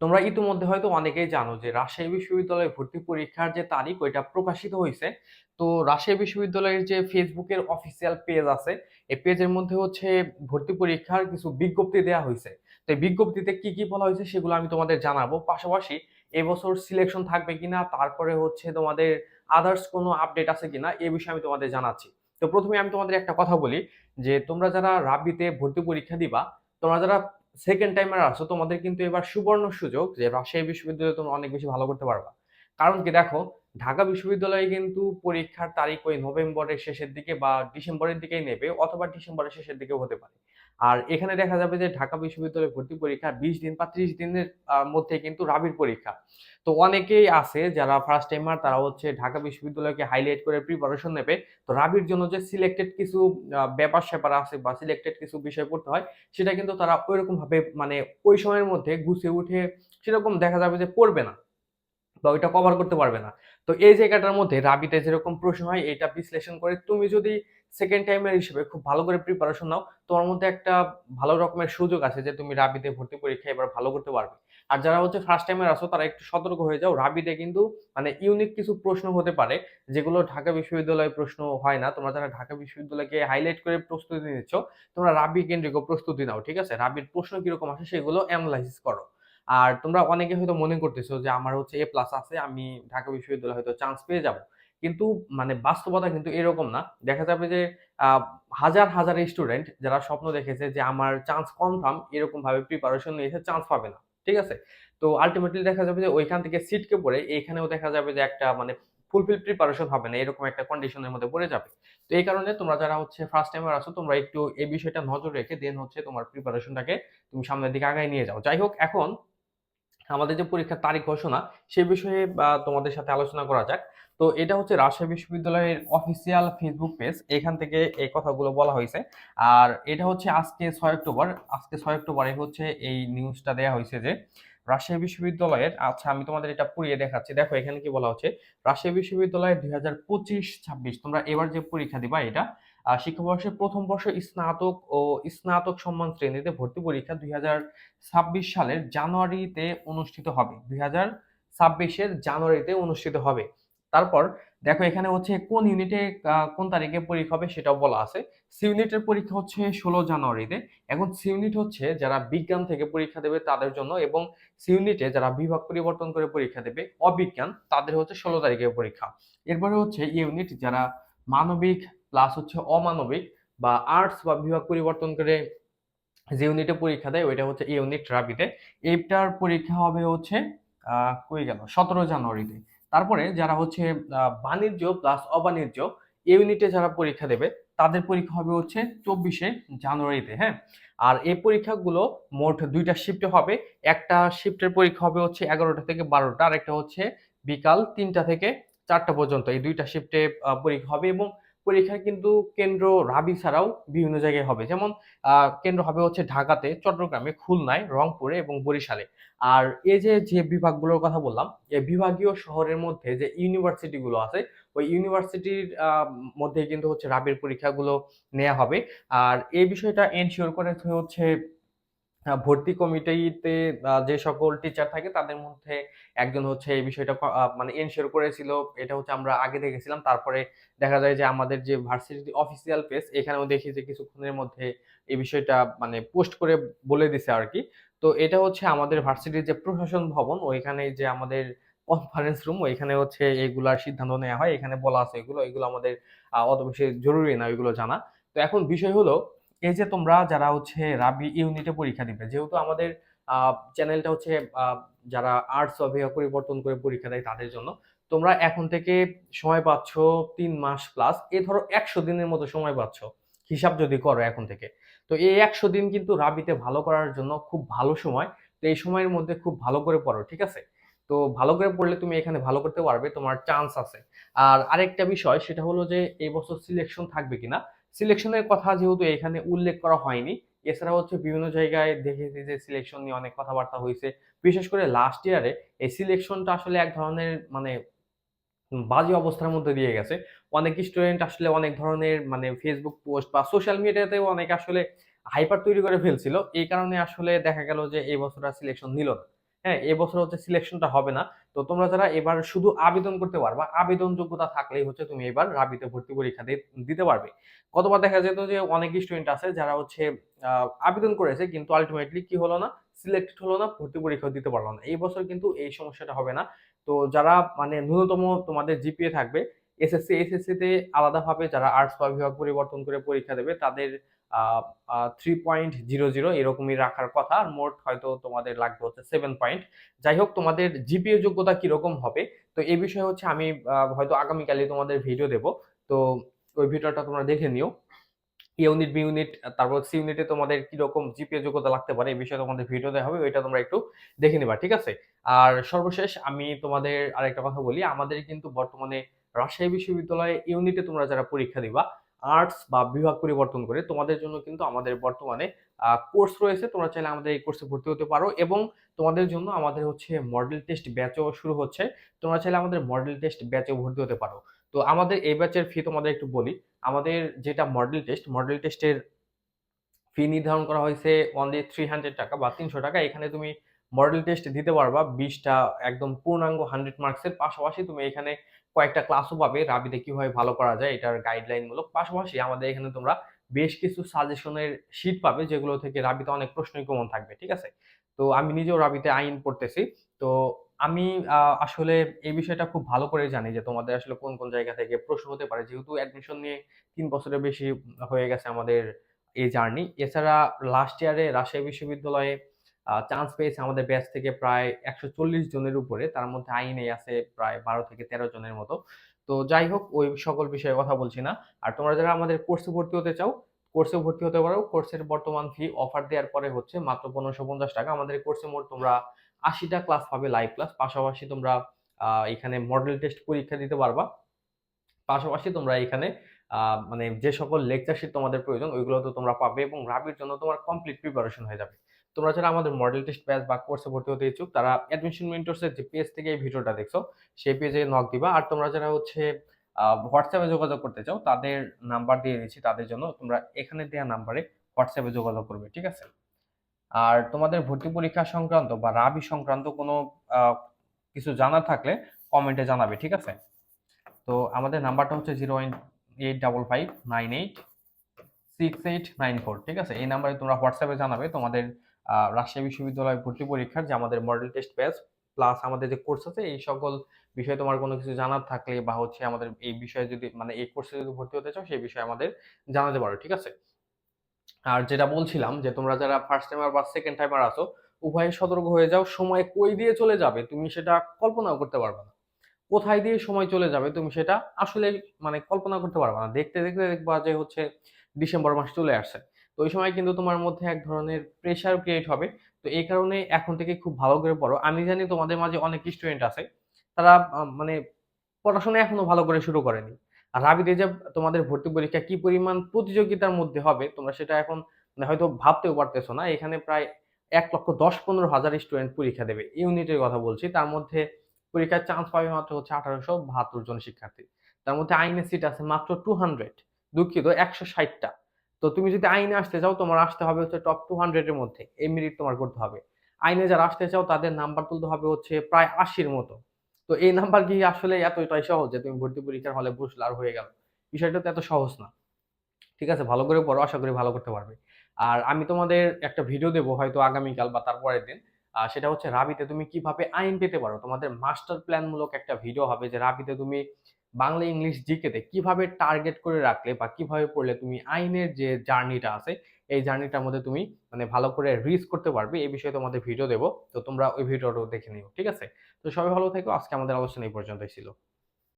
তোমরা ইতিমধ্যে হয়তো অনেকেই জানো যে রাজশাহী বিশ্ববিদ্যালয়ে ভর্তি পরীক্ষার যে তারিখ, ওইটা প্রকাশিত হয়েছে। তো রাজশাহী বিশ্ববিদ্যালয়ের যে ফেসবুকের অফিসিয়াল পেজ আছে, এই পেজের মধ্যে হচ্ছে ভর্তি পরীক্ষার কিছু বিজ্ঞপ্তি দেওয়া হয়েছে। তো এই বিজ্ঞপ্তিতে কি কি বলা হয়েছে সেগুলো আমি তোমাদের জানাব। পাশাপাশি এবছর সিলেকশন থাকবে কিনা, তারপরে হচ্ছে তোমাদের আদার্স কোনো আপডেট আছে কিনা, এ বিষয়ে আমি তোমাদের জানাচ্ছি। তো প্রথমে আমি তোমাদের একটা কথা বলি যে তোমরা যারা রাবিতে ভর্তি পরীক্ষা দিবা, তোমরা যারা সেকেন্ড টাইমের আসো, তোমাদের কিন্তু এবার সুবর্ণ সুযোগ যে রাজশাহী বিশ্ববিদ্যালয়ে তোমরা অনেক বেশি ভালো করতে পারবা। কারণ কি দেখো, ঢাকা বিশ্ববিদ্যালয়ে কিন্তু পরীক্ষার তারিখ ওই নভেম্বরের শেষের দিকে বা ডিসেম্বরের দিকেই নেবে, অথবা ডিসেম্বরের শেষের দিকেও হতে পারে। আর এখানে দেখা যাবে যে ঢাকা বিশ্ববিদ্যালয়ে ভর্তি পরীক্ষা বিশ দিন বা ত্রিশ দিনের মধ্যে কিন্তু রাবির পরীক্ষা। তো অনেকেই আছে যারা ফার্স্ট টাইমার তারা হচ্ছে ঢাকা বিশ্ববিদ্যালয়কে হাইলাইট করে প্রিপারেশন নেবে। তো রাবির জন্য যে সিলেক্টেড কিছু ব্যাপার স্যাপার আছে বা সিলেক্টেড কিছু বিষয় পড়তে হয়, সেটা কিন্তু তারা ওইরকম ভাবে মানে ওই সময়ের মধ্যে গুছিয়ে উঠে সেরকম দেখা যাবে যে পড়বে না বা ওইটা কভার করতে পারবে না। তো এই জায়গাটার মধ্যে রাবিতে যেরকম প্রশ্ন হয়, এটা বিশ্লেষণ করে তুমি যদি সেকেন্ড টাইমের হিসেবে খুব ভালো করে প্রিপারেশন নাও। তোমার মধ্যে একটা ভালো রকমের সুযোগ আছে যে, তুমি রাবিতে ভর্তি পরীক্ষা এবার ভালো করতে পারবে। আর যারা হচ্ছে ফার্স্ট টাইমের আসো তারা একটু সতর্ক হয়ে যাও। রাবিতে কিন্তু মানে ইউনিক কিছু প্রশ্ন হতে পারে, যেগুলো ঢাকা বিশ্ববিদ্যালয়ে প্রশ্ন হয় না। তোমরা যারা ঢাকা বিশ্ববিদ্যালয়কে হাইলাইট করে প্রস্তুতি নিচ্ছ, তোমরা রাবি কেন্দ্রিক প্রস্তুতি নাও, ঠিক আছে? রাবির প্রশ্ন কীরকম আসে সেগুলো অ্যানালাইসিস করো। আর তোমরা অনেকে হয়তো মনে করতেছো যে, আমার হচ্ছে এ প্লাস আছে, আমি ঢাকা বিশ্ববিদ্যালয়ে হয়তো চান্স পেয়ে যাব। কিন্তু মানে বাস্তবতা কিন্তু এরকম না। দেখা যাবে যে হাজার হাজার স্টুডেন্ট যারা স্বপ্ন দেখেছে যে, আমার চান্স কনফার্ম এরকম ভাবে প্রিপারেশন নিয়েছে চান্স পাবে না। ঠিক আছে? তো আলটিমেটলি দেখা যাবে যে, ওইখান থেকে সিটকে পড়ে এইখানেও দেখা যাবে যে, একটা মানে ফুলফিল প্রিপারেশন হবে না, এরকম একটা কন্ডিশনের মধ্যে পড়ে যাবে। তো এই কারণে তোমরা যারা হচ্ছে ফার্স্ট টাইমার আছো, তোমরা একটু এই বিষয়টা নজর রেখে দেন হচ্ছে তোমার প্রিপারেশনটাকে তুমি সামনের দিকে আগায় নিয়ে যাও। যাই হোক, এখন আমাদের যে পরীক্ষার তারিখ ঘোষণা, সে বিষয়ে তোমাদের সাথে আলোচনা করা যাক। তো এটা হচ্ছে রাজশাহী বিশ্ববিদ্যালয়ের অফিসিয়াল ফেসবুক পেজ এখান থেকে এই কথাগুলো বলা হয়েছে। আর এটা হচ্ছে আজকে ছয় অক্টোবর। আজকে ছয় অক্টোবরে হচ্ছে এই নিউজটা দেয়া হয়েছে যে রাজশাহী বিশ্ববিদ্যালয়ের আচ্ছা আমি তোমাদের এটা পুড়িয়ে দেখাচ্ছি। দেখো, এখানে কি বলা হচ্ছে? রাশিয়া বিশ্ববিদ্যালয়ের দুই হাজার পঁচিশ, ছাব্বিশ, তোমরা এবার যে পরীক্ষা দিবা এটা শিক্ষাবর্ষের প্রথম বর্ষ স্নাতক ও স্নাতক সম্মান শ্রেণীতে ভর্তি পরীক্ষা দুই হাজার ছাব্বিশ সালের জানুয়ারিতে অনুষ্ঠিত হবে। দুই হাজার ছাব্বিশের জানুয়ারিতে অনুষ্ঠিত হবে। তারপর দেখো এখানে হচ্ছে কোন ইউনিটে কোন তারিখে পরীক্ষা হবে সেটাও বলা আছে। সি ইউনিটের পরীক্ষা হচ্ছে ষোলো জানুয়ারিতে। এখন সি ইউনিট হচ্ছে যারা বিজ্ঞান থেকে পরীক্ষা দেবে তাদের জন্য এবং সি ইউনিটে যারা বিভাগ পরিবর্তন করে পরীক্ষা দেবে অবিজ্ঞান, তাদের হচ্ছে ষোলো তারিখে পরীক্ষা। এরপরে হচ্ছে ইউনিট যারা মানবিক প্লাস হচ্ছে অমানবিক বা আর্টস বা বিভাগ পরিবর্তন করে যে ইউনিটে পরীক্ষা দেয়, ওইটা হচ্ছে ইউনিট রাবিতে। এইটার পরীক্ষা হবে হচ্ছে কই গেল? সতেরো জানুয়ারিতে। তারপরে যারা হচ্ছে বাণিজ্য প্লাস অবাণিজ্য ইউনিটে যারা পরীক্ষা দেবে, তাদের পরীক্ষা হবে হচ্ছে চব্বিশে জানুয়ারিতে হ্যাঁ? আর এই পরীক্ষাগুলো মোট দুইটা শিফটে হবে। একটা শিফটের পরীক্ষা হবে হচ্ছে এগারোটা থেকে বারোটা, আর একটা হচ্ছে বিকাল তিনটা থেকে চারটা পর্যন্ত। এই দুইটা শিফটে পরীক্ষা হবে এবং পরীক্ষার কিন্তু কেন্দ্র রাবি ছাড়াও বিভিন্ন জায়গায় হবে। যেমন কেন্দ্র হবে হচ্ছে ঢাকাতে, চট্টগ্রামে, খুলনায়, রংপুরে এবং বরিশালে। আর এই যে যে বিভাগগুলোর কথা বললাম এই বিভাগীয় শহরের মধ্যে যে ইউনিভার্সিটিগুলো আছে, ওই ইউনিভার্সিটির মধ্যে কিন্তু হচ্ছে রাবির পরীক্ষাগুলো নেওয়া হবে। আর এই বিষয়টা এনশিওর করে হচ্ছে ভর্তি কমিটিতে যে সকল টিচার থাকে তাদের মধ্যে একজন হচ্ছে এই বিষয়টা মানে এনশিওর করেছিল। এটা হচ্ছে আমরা আগে দেখেছিলাম। তারপরে দেখা যায় যে আমাদের যে ভার্সিটি অফিসিয়াল পেজ এখানেও দেখি যে কিছুক্ষণের মধ্যে এই বিষয়টা মানে পোস্ট করে বলে দিছে আর কি তো এটা হচ্ছে আমাদের ভার্সিটির যে প্রশাসন ভবন, ওইখানে যে আমাদের কনফারেন্স রুম ওইখানে হচ্ছে এগুলার সিদ্ধান্ত নেওয়া হয়। এখানে বলা আছে এগুলো এগুলো আমাদের অত বেশি জরুরি না, ওইগুলো জানা। তো এখন বিষয় হলো এই যে তোমরা যারা হচ্ছে রাবি ইউনিটে পরীক্ষা দিবে, যেহেতু আমাদের চ্যানেলটা হচ্ছে যারা আর্টস অভিজ্ঞ পরিবর্তন করে পরীক্ষা দেয় তাদের জন্য, তোমরা এখন থেকে সময় পাচ্ছ তিন মাস প্লাস এ ধরো একশো দিনের মতো সময় পাচ্ছ, হিসাব যদি করো এখন থেকে। তো এই একশো দিন কিন্তু রাবিতে ভালো করার জন্য খুব ভালো সময়, তো এই সময়ের মধ্যে খুব ভালো করে পড়ো, ঠিক আছে? তো ভালো করে পড়লে তুমি এখানে ভালো করতে পারবে, তোমার চান্স আছে। আর আরেকটা বিষয়, সেটা হলো যে এই বছর সিলেকশন থাকবে কিনা সিলেকশনের কথা যেহেতু এখানে উল্লেখ করা হয়নি, এছাড়া হচ্ছে বিভিন্ন জায়গায় দেখেছি যে সিলেকশন নিয়ে অনেক কথাবার্তা হয়েছে। বিশেষ করে লাস্ট ইয়ারে এই সিলেকশনটা আসলে এক ধরনের মানে বাজে অবস্থার মধ্যে দিয়ে গেছে। অনেক স্টুডেন্ট আসলে অনেক ধরনের মানে ফেসবুক পোস্ট বা সোশ্যাল মিডিয়াতেও অনেক আসলে হাইপার তৈরি করে ফেলছিল। এই কারণে আসলে দেখা গেল যে এই বছর আর সিলেকশন নিল না। হ্যাঁ এবছর হচ্ছে সিলেকশনটা হবে না। তো তোমরা যারা এবার শুধু আবেদন করতে পারবা আবেদন যোগ্যতা থাকলেই হচ্ছে তুমি এবার রাবিতে ভর্তি পরীক্ষা দিতে পারবে। কতবার দেখা যেত যে অনেক স্টুডেন্ট আছে যারা হচ্ছে আবেদন করেছে কিন্তু আলটিমেটলি কি হলো না সিলেক্টেড হলো না, ভর্তি পরীক্ষা দিতে পারল না। এই বছর কিন্তু এই সমস্যাটা হবে না। তো যারা মানে ন্যূনতম তোমাদের জিপিএ থাকবে এসএসসি এসএসসি তে আলাদাভাবে যারা আর্টস বা বিভাগ পরিবর্তন করে পরীক্ষা দেবে, তাদের থ্রি পয়েন্ট জিরো জিরো এরকমই রাখার কথা। আর মোট হয়তো তোমাদের লাগবে হচ্ছে সেভেন পয়েন্ট যাই হোক, তোমাদের জিপিএ যোগ্যতা কীরকম হবে? তো এই বিষয়ে হচ্ছে আমি হয়তো আগামীকালই তোমাদের ভিডিও দেব। তো ওই ভিডিওটা তোমরা দেখে নিও। ইউনিট বি ইউনিট তারপর সি ইউনিটে তোমাদের কীরকম জিপিএ যোগ্যতা লাগতে পারে এই বিষয়ে তোমাদের ভিডিও দেওয়া হবে, ওইটা তোমরা একটু দেখে নিবা, ঠিক আছে? আর সর্বশেষ আমি তোমাদের আরেকটা কথা বলি। আমাদের কিন্তু বর্তমানে রাজশাহী বিশ্ববিদ্যালয়ে ইউনিটে তোমরা যারা পরীক্ষা দিবা আর্টস বা বিভাগ পরিবর্তন করে তোমাদের জন্য কিন্তু আমাদের বর্তমানে কোর্স রয়েছে। তোমরা চাইলে আমাদের এই কোর্সে ভর্তি হতে পারো এবং তোমাদের জন্য আমাদের হচ্ছে মডেল টেস্ট ব্যাচও শুরু হচ্ছে। তোমরা চাইলে আমাদের মডেল টেস্ট ব্যাচেও ভর্তি হতে পারো। তো আমাদের এই ব্যাচের ফি তোমাদের একটু বলি। আমাদের যেটা মডেল টেস্ট মডেল টেস্টের ফি নির্ধারণ করা হয়েছে অনলি থ্রি হান্ড্রেড টাকা বা তিনশো টাকা। এখানে তুমি মডেল টেস্ট দিতে পারবা। বিশটা একদম পূর্ণাঙ্গ হান্ড্রেড মার্কসের পাশাপাশি তুমি এখানে কয়েকটা ক্লাসও পাবে। রাবিতে কীভাবে ভালো করা যায় এটার গাইডলাইন মূলক। পাশাপাশি আমাদের এখানে তোমরা বেশ কিছু সাজেশনের শীট পাবে, যেগুলো থেকে রাবিতে অনেক প্রশ্নই কমন থাকবে, ঠিক আছে? তো আমি নিজেও রাবিতে আইন পড়তেছি। তো আমি আসলে এই বিষয়টা খুব ভালো করে জানি যে তোমাদের আসলে কোন কোন জায়গা থেকে প্রশ্ন হতে পারে। যেহেতু অ্যাডমিশন নিয়ে তিন বছরের বেশি হয়ে গেছে আমাদের এই জার্নি এছাড়া লাস্ট ইয়ারে রাজশাহী বিশ্ববিদ্যালয়ে চান্স পেয়েছে আমাদের ব্যাচ থেকে প্রায় একশো চল্লিশ জনের উপরে। তার মধ্যে আইনে আছে প্রায় বারো থেকে তেরো জনের মতো। তো যাই হোক, ওই সকল বিষয়ে কথা বলছি না। আর তোমরা যারা আমাদের কোর্সে ভর্তি হতে চাও কোর্সে ভর্তি হতে পারো। কোর্সের বর্তমান ফি অফার দেওয়ার পরে হচ্ছে মাত্র পনেরোশো পঞ্চাশ টাকা। আমাদের কোর্সে মোট তোমরা আশিটা ক্লাস পাবে লাইভ ক্লাস পাশাপাশি তোমরা এখানে মডেল টেস্ট পরীক্ষা দিতে পারবা। পাশাপাশি তোমরা এখানে মানে যে সকল লেকচার শিট তোমাদের প্রয়োজন, ওইগুলো তো তোমরা পাবে এবং রাবির জন্য তোমার কমপ্লিট প্রিপারেশন হয়ে যাবে। তোমরা যারা আমাদের মডেল টেস্ট ব্যাচ বা কোর্সে ভর্তি হতে ইচ্ছুক, তারা অ্যাডমিশন মেন্টরসের যে পেজ থেকে এই ভিডিওটা দেখছ, সেই পেজে নক দিবা। আর তোমরা যারা হচ্ছে হোয়াটসঅ্যাপে যোগাযোগ করতে চাও, তাদের নাম্বার দিয়ে দিচ্ছি, তাদের জন্য তোমরা এখানে দেওয়া নাম্বারে হোয়াটসঅ্যাপে যোগাযোগ করবে, ঠিক আছে? আর তোমাদের ভর্তি পরীক্ষা সংক্রান্ত বা রাবি সংক্রান্ত কোনো কিছু জানার থাকলে কমেন্টে জানাবে, ঠিক আছে? তো আমাদের নাম্বারটা হচ্ছে zero eight double five nine eight six eight nine four ঠিক আছে? এই নাম্বারে তোমরা হোয়াটসঅ্যাপে জানাবে, তোমাদের রাজশাহী বিশ্ববিদ্যালয় ভর্তি পরীক্ষার যে আমাদের মডেল টেস্ট ব্যাচ প্লাস আমাদের যে কোর্স আছে, এই সকল বিষয়ে তোমার কোনো কিছু জানার থাকলে বা হচ্ছে আমাদের এই বিষয়ে যদি মানে এই কোর্সে যদি ভর্তি হতে চাও, সেই বিষয়ে আমাদের জানাতে পারো, ঠিক আছে? আর যেটা বলছিলাম যে তোমরা যারা ফার্স্ট টাইমার বা সেকেন্ড টাইমার আছো, উভয়ে সতর্ক হয়ে যাও, সময় কই দিয়ে চলে যাবে তুমি সেটা কল্পনাও করতে পারবে না। কোথায় দিয়ে সময় চলে যাবে তুমি সেটা আসলে মানে কল্পনা করতে পারবে না। দেখতে দেখতে দেখবা যে হচ্ছে ডিসেম্বর মাস চলে আসছে। তো ওই সময় কিন্তু তোমার মধ্যে এক ধরনের প্রেশার ক্রিয়েট হবে। তো এই কারণে এখন থেকে খুব ভালো করে পড়ো। আমি জানি তোমাদের মাঝে অনেক স্টুডেন্ট আছে, তারা মানে পড়াশোনা এখনও ভালো করে শুরু করেনি। আর রাবিতে যে তোমাদের ভর্তি পরীক্ষা কি পরিমাণ প্রতিযোগিতার মধ্যে হবে, তোমরা সেটা এখন মানে হয়তো ভাবতেও পারতেছো না। এখানে প্রায় এক লক্ষ দশ পনেরো হাজার স্টুডেন্ট পরীক্ষা দেবে। ইউনিটের কথা বলছি। তার মধ্যে পরীক্ষার চান্স পাবে মাত্র হচ্ছে আঠারোশো বাহাত্তর জন শিক্ষার্থী। তার মধ্যে আইনের সিট আছে মাত্র টু হান্ড্রেড দুঃখিত, একশো ষাটটা। তো তুমি যদি আইনে আসতে চাও, তোমার আসতে হবে হচ্ছে টপ টু হান্ড্রেডের মধ্যে। এই মেরিট তোমার করতে হবে। আইনে যারা আসতে চাও, তাদের নাম্বার তুলতে হবে হচ্ছে প্রায় আশির মতো। তো এই নাম্বার কি আসলে এতটাই সহজ যে তুমি ভর্তি পরীক্ষার হলে বসলে আর হয়ে গেল? বিষয়টা তো এত সহজ না। ঠিক আছে, ভালো করে পড়ো, আশা করি ভালো করতে পারবে। আর আমি তোমাদের একটা ভিডিও দেবো হয়তো আগামীকাল বা তারপরের দিন। সেটা হচ্ছে রাবিতে তুমি কীভাবে আইন পেতে পারো? তোমাদের মাস্টার প্ল্যান মূলক একটা ভিডিও হবে যে রাবিতে তুমি বাংলা ইংলিশ জিকেতে কীভাবে টার্গেট করে রাখলে বা কীভাবে পড়লে তুমি আইনের যে জার্নিটা আছে, এই জার্নিটার মধ্যে তুমি মানে ভালো করে রিচ করতে পারবে, এই বিষয়ে তোমাদের ভিডিও দেবো। তো তোমরা ওই ভিডিওটাও দেখে নিও, ঠিক আছে? তো সবাই ভালো থেকো। আজকে আমাদের আলোচনা এই পর্যন্তই ছিল।